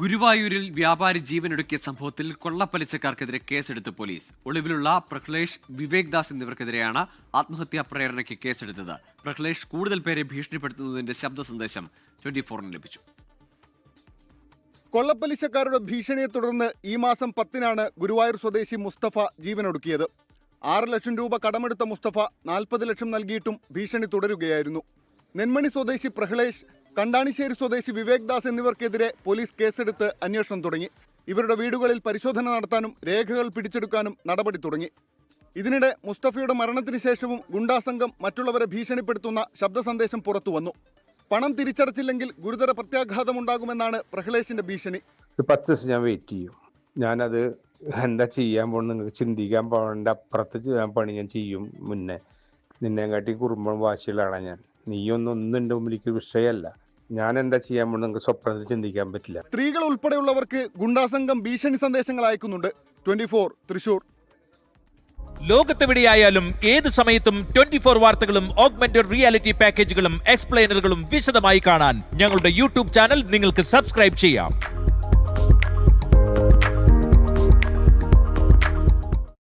ഗുരുവായൂരിൽ വ്യാപാരി ജീവനൊടുക്കിയ സംഭവത്തിൽ കൊള്ളപ്പലിശക്കാർക്കെതിരെ കേസെടുത്ത് പോലീസ്. ഒളിവിലുള്ള പ്രഹ്ലേഷ് വിവേക് ദാസ് എന്നിവർക്കെതിരെയാണ് ആത്മഹത്യാ പ്രേരണയ്ക്ക് കേസെടുത്തത്. പ്രഹ്ലേഷ് കൂടുതൽ പേരെ ഭീഷണിപ്പെടുത്തുന്നതിന്റെ ശബ്ദ സന്ദേശം ട്വന്റി ഫോറിന് ലഭിച്ചു. കൊള്ളപ്പലിശക്കാരുടെ ഭീഷണിയെ തുടർന്ന് ഈ മാസം പത്തിനാണ് ഗുരുവായൂർ സ്വദേശി മുസ്തഫ ജീവനൊടുക്കിയത്. ആറ് ലക്ഷം രൂപ കടമെടുത്ത മുസ്തഫ നാൽപ്പത് ലക്ഷം നൽകിയിട്ടും ഭീഷണി തുടരുകയായിരുന്നു. നെന്മണി സ്വദേശി പ്രഹ്ലേഷ് കണ്ടാണിശ്ശേരി സ്വദേശി വിവേക് ദാസ് എന്നിവർക്കെതിരെ പോലീസ് കേസെടുത്ത് അന്വേഷണം തുടങ്ങി. ഇവരുടെ വീടുകളിൽ പരിശോധന നടത്താനും രേഖകൾ പിടിച്ചെടുക്കാനും നടപടി തുടങ്ങി. ഇതിനിടെ മുസ്തഫയുടെ മരണത്തിന് ശേഷവും ഗുണ്ടാസംഘം മറ്റുള്ളവരെ ഭീഷണിപ്പെടുത്തുന്ന ശബ്ദ സന്ദേശം പുറത്തു വന്നു. പണം തിരിച്ചടച്ചില്ലെങ്കിൽ ഗുരുതര പ്രത്യാഘാതമുണ്ടാകുമെന്നാണ് പ്രഹ്ലേഷിന്റെ ഭീഷണി. പത്ത് ദിവസം ഞാൻ വെയിറ്റ് ചെയ്യും. ഞാനത് എന്താ ചെയ്യാൻ പോകണം നിങ്ങൾക്ക് ചിന്തിക്കാൻ പോകേണ്ട അപ്പുറത്ത് ചെയ്യാൻ പണി ഞാൻ ചെയ്യും മുന്നേ. നിന്നെ കാട്ടി കുറുമ്പം വാശികളാണ് ഞാൻ. നീയൊന്നും ഒന്നും എന്റെ മുമ്പിലേക്ക് വിഷയമല്ല. ഞാൻ എന്താ ചെയ്യാൻ നിങ്ങൾക്ക് സ്വപ്നത്തിൽ ചിന്തിക്കാൻ പറ്റില്ല. സ്ത്രീകൾ ഉൾപ്പെടെയുള്ളവർക്ക് ഗുണ്ടാസംഘം ഭീഷണി സന്ദേശങ്ങൾ അയക്കുന്നുണ്ട്. ട്വന്റി ഫോർ തൃശൂർ ലോകത്തെവിടെയായാലും ഏത് സമയത്തും ട്വന്റി ഫോർ വാർത്തകളും ഓഗ്മെന്റഡ് റിയാലിറ്റി പാക്കേജുകളും എക്സ്പ്ലെയിനറുകളും വിശദമായി കാണാൻ ഞങ്ങളുടെ യൂട്യൂബ് ചാനൽ നിങ്ങൾക്ക് സബ്സ്ക്രൈബ് ചെയ്യാം.